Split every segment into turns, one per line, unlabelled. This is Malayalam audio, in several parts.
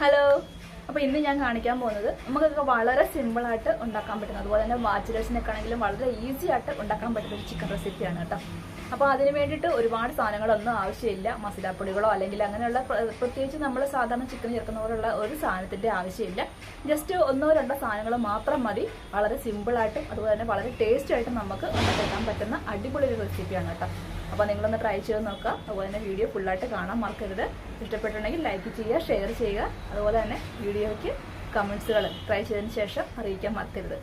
ഹലോ അപ്പോൾ ഇന്ന് ഞാൻ കാണിക്കാൻ പോകുന്നത് നമുക്കൊക്കെ വളരെ സിമ്പിളായിട്ട് ഉണ്ടാക്കാൻ പറ്റുന്ന അതുപോലെ തന്നെ ബാച്ചിലേഴ്സിനൊക്കെ ആണെങ്കിലും വളരെ ഈസി ആയിട്ട് ഉണ്ടാക്കാൻ പറ്റുന്ന ഒരു ചിക്കൻ റെസിപ്പിയാണ് കേട്ടോ. അപ്പോൾ അതിന് വേണ്ടിയിട്ട് ഒരുപാട് സാധനങ്ങളൊന്നും ആവശ്യമില്ല. മസാലപ്പൊടികളോ അല്ലെങ്കിൽ അങ്ങനെയുള്ള പ്ര- പ്രത്യേകിച്ച് നമ്മൾ സാധാരണ ചിക്കൻ ചേർക്കുന്ന പോലുള്ള ഒരു സാധനത്തിന്റെ ആവശ്യമില്ല. ജസ്റ്റ് ഒന്നോ രണ്ടോ സാധനങ്ങൾ മാത്രം മതി. വളരെ സിമ്പിളായിട്ടും അതുപോലെ തന്നെ വളരെ ടേസ്റ്റ് ആയിട്ടും നമുക്ക് പറ്റുന്ന അടിപൊളി ഒരു റെസിപ്പിയാണ് കേട്ടോ. അപ്പോൾ നിങ്ങളൊന്ന് ട്രൈ ചെയ്ത് നോക്കുക. അതുപോലെ തന്നെ വീഡിയോ ഫുള്ളായിട്ട് കാണാൻ മറക്കരുത്. ഇഷ്ടപ്പെട്ടിട്ടുണ്ടെങ്കിൽ ലൈക്ക് ചെയ്യുക ഷെയർ ചെയ്യുക. അതുപോലെ തന്നെ വീഡിയോയ്ക്ക് കമൻസുകൾ ട്രൈ ചെയ്തതിന് ശേഷം അറിയിക്കാൻ മറക്കരുത്.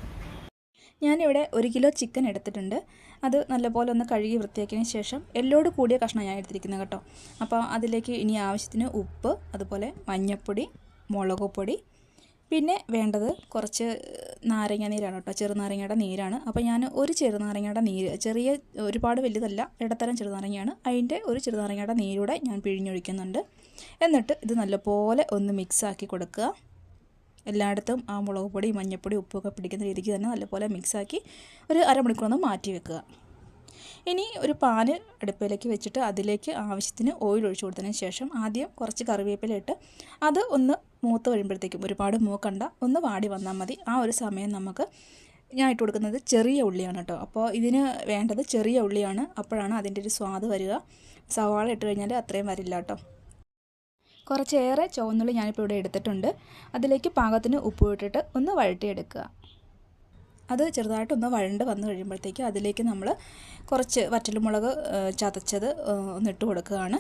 ഞാനിവിടെ ഒരു കിലോ ചിക്കൻ എടുത്തിട്ടുണ്ട്. അത് നല്ലപോലെ ഒന്ന് കഴുകി വൃത്തിയാക്കിയതിന് ശേഷം എല്ലോട് കൂടിയ കഷ്ണം ഞാൻ എടുത്തിരിക്കുന്നത് കേട്ടോ. അപ്പോൾ അതിലേക്ക് ഇനി ആവശ്യത്തിന് ഉപ്പ് അതുപോലെ മഞ്ഞൾപ്പൊടി മുളക് പൊടി പിന്നെ വേണ്ടത് കുറച്ച് നാരങ്ങ നീരാണ് കേട്ടോ. ചെറുനാരങ്ങയുടെ നീരാണ്. അപ്പോൾ ഞാൻ ഒരു ചെറുനാരങ്ങയുടെ നീര് ചെറിയ ഒരുപാട് വലുതല്ല ഇടത്തരം ചെറുനാരങ്ങയാണ്. അതിന്റെ ഒരു ചെറുനാരങ്ങയുടെ നീരൂടെ ഞാൻ പിഴിഞ്ഞൊഴിക്കുന്നുണ്ട്. എന്നിട്ട് ഇത് നല്ലപോലെ ഒന്ന് മിക്സാക്കി കൊടുക്കുക. എല്ലായിടത്തും ആ മുളക് പൊടി മഞ്ഞൾപ്പൊടി ഉപ്പൊക്കെ പിടിക്കുന്ന രീതിക്ക് തന്നെ നല്ലപോലെ മിക്സാക്കി ഒരു അരമണിക്കൂർ ഒന്ന് മാറ്റി വെക്കുക. ഇനി ഒരു പാന് അടുപ്പിലേക്ക് വെച്ചിട്ട് അതിലേക്ക് ആവശ്യത്തിന് ഓയിൽ ഒഴിച്ചു കൊടുത്തതിന് ശേഷം ആദ്യം കുറച്ച് കറിവേപ്പില ഇട്ട് അത് ഒന്ന് മൂത്ത് കഴിയുമ്പോഴത്തേക്കും ഒരുപാട് മൂക്കണ്ട ഒന്ന് വാടി വന്നാൽ മതി. ആ ഒരു സമയം നമുക്ക് ഞാൻ ഇട്ട് കൊടുക്കുന്നത് ചെറിയ ഉള്ളിയാണ് കേട്ടോ അപ്പോൾ ഇതിന് വേണ്ടത് ചെറിയ ഉള്ളിയാണ്. അപ്പോഴാണ് അതിന്റെ ഒരു സ്വാദ് വരിക. സവാള ഇട്ട് കഴിഞ്ഞാൽ അത്രയും വരില്ല കേട്ടോ കുറച്ചേറെ ചുവന്നുള്ളി ഞാനിപ്പോൾ ഇവിടെ എടുത്തിട്ടുണ്ട്. അതിലേക്ക് പാകത്തിന് ഉപ്പ് ഇട്ടിട്ട് ഒന്ന് വഴട്ടിയെടുക്കുക അത് ചെറുതായിട്ടൊന്ന് വഴണ്ട് വന്നു കഴിയുമ്പോഴത്തേക്ക് അതിലേക്ക് നമ്മൾ കുറച്ച് വറ്റൽമുളക് ചതച്ചത് ഒന്നിട്ട് കൊടുക്കുകയാണ്.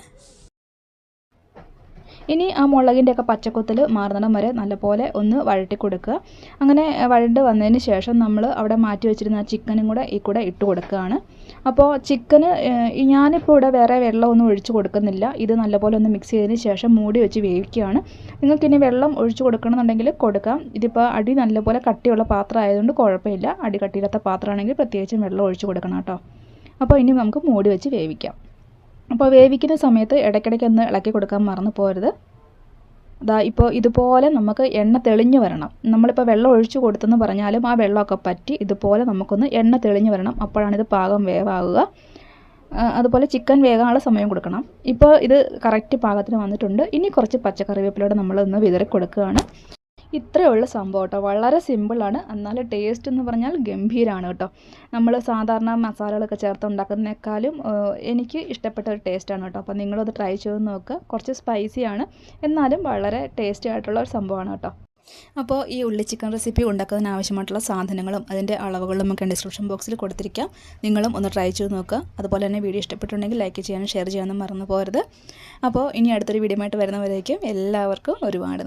ഇനി ആ മുളകിന്റെ ഒക്കെ പച്ചക്കുത്തൽ മാറുന്നിടം വരെ നല്ലപോലെ ഒന്ന് വഴട്ടി കൊടുക്കുക. അങ്ങനെ വഴണ്ട് വന്നതിന് ശേഷം നമ്മൾ അവിടെ മാറ്റി വെച്ചിരുന്ന ചിക്കനും കൂടെ ഈ കൂടെ ഇട്ട് കൊടുക്കുകയാണ്. അപ്പോൾ ചിക്കന് ഞാനിപ്പോൾ ഇവിടെ വേറെ വെള്ളമൊന്നും ഒഴിച്ചു കൊടുക്കുന്നില്ല. ഇത് നല്ലപോലെ ഒന്ന് മിക്സ് ചെയ്തതിന് ശേഷം മൂടി വെച്ച് വേവിക്കുകയാണ്. നിങ്ങൾക്കിനി വെള്ളം ഒഴിച്ചു കൊടുക്കണമെന്നുണ്ടെങ്കിൽ കൊടുക്കാം. ഇതിപ്പോൾ അടി നല്ലപോലെ കട്ടിയുള്ള പാത്രം ആയതുകൊണ്ട് കുഴപ്പമില്ല. അടി കട്ടിയില്ലാത്ത പാത്രമാണെങ്കിൽ പ്രത്യേകിച്ചും വെള്ളം ഒഴിച്ചു കൊടുക്കണം കേട്ടോ. അപ്പോൾ ഇനി നമുക്ക് മൂടി വെച്ച് വേവിക്കാം. അപ്പോൾ വേവിക്കുന്ന സമയത്ത് ഇടയ്ക്കിടയ്ക്ക് ഒന്ന് ഇളക്കി കൊടുക്കാൻ മറന്നു പോരുത് അതാ ഇപ്പോൾ ഇതുപോലെ നമുക്ക് എണ്ണ തെളിഞ്ഞു വരണം. നമ്മളിപ്പോൾ വെള്ളം ഒഴിച്ചു കൊടുത്തെന്ന് പറഞ്ഞാലും ആ വെള്ളമൊക്കെ പറ്റി ഇതുപോലെ നമുക്കൊന്ന് എണ്ണ തെളിഞ്ഞു വരണം. അപ്പോഴാണിത് പാകം വേവാകുക. അതുപോലെ ചിക്കൻ വേകാനുള്ള സമയം കൊടുക്കണം. ഇപ്പോൾ ഇത് കറക്റ്റ് പാകത്തിന് വന്നിട്ടുണ്ട്. ഇനി കുറച്ച് പച്ചക്കറി പച്ചക്കറിവേപ്പിലൂടെ നമ്മളൊന്ന് വിതറി കൊടുക്കുകയാണ് ഇത്രയേ ഉള്ളൂ സംഭവം കേട്ടോ. വളരെ സിമ്പിളാണ് എന്നാൽ ടേസ്റ്റ് എന്ന് പറഞ്ഞാൽ ഗംഭീരമാണ് കേട്ടോ. നമ്മൾ സാധാരണ മസാലകളൊക്കെ ചേർത്ത് ഉണ്ടാക്കുന്നതിനേക്കാളും എനിക്ക് ഇഷ്ടപ്പെട്ട ഒരു ടേസ്റ്റാണ് കേട്ടോ. അപ്പോൾ നിങ്ങളത് ട്രൈ ചെയ്ത് നോക്കുക കുറച്ച് സ്പൈസിയാണ് എന്നാലും വളരെ ടേസ്റ്റി ആയിട്ടുള്ള ഒരു സംഭവമാണ് കേട്ടോ. അപ്പോൾ ഈ ഉള്ളി ചിക്കൻ റെസിപ്പി ഉണ്ടാക്കുന്നതിന് ആവശ്യമായിട്ടുള്ള സാധനങ്ങളും അതിന്റെ അളവുകളും ഒക്കെ ഡിസ്ക്രിപ്ഷൻ ബോക്സിൽ കൊടുത്തിരിക്കാം. നിങ്ങളും ഒന്ന് ട്രൈ ചെയ്ത് നോക്കുക അതുപോലെ തന്നെ വീഡിയോ ഇഷ്ടപ്പെട്ടുണ്ടെങ്കിൽ ലൈക്ക് ചെയ്യാനും ഷെയർ ചെയ്യാനും മറന്നു പോകരുത്. അപ്പോൾ ഇനി അടുത്തൊരു വീഡിയോ ആയിട്ട് വരുന്നവരേക്കും എല്ലാവർക്കും ഒരുപാട്.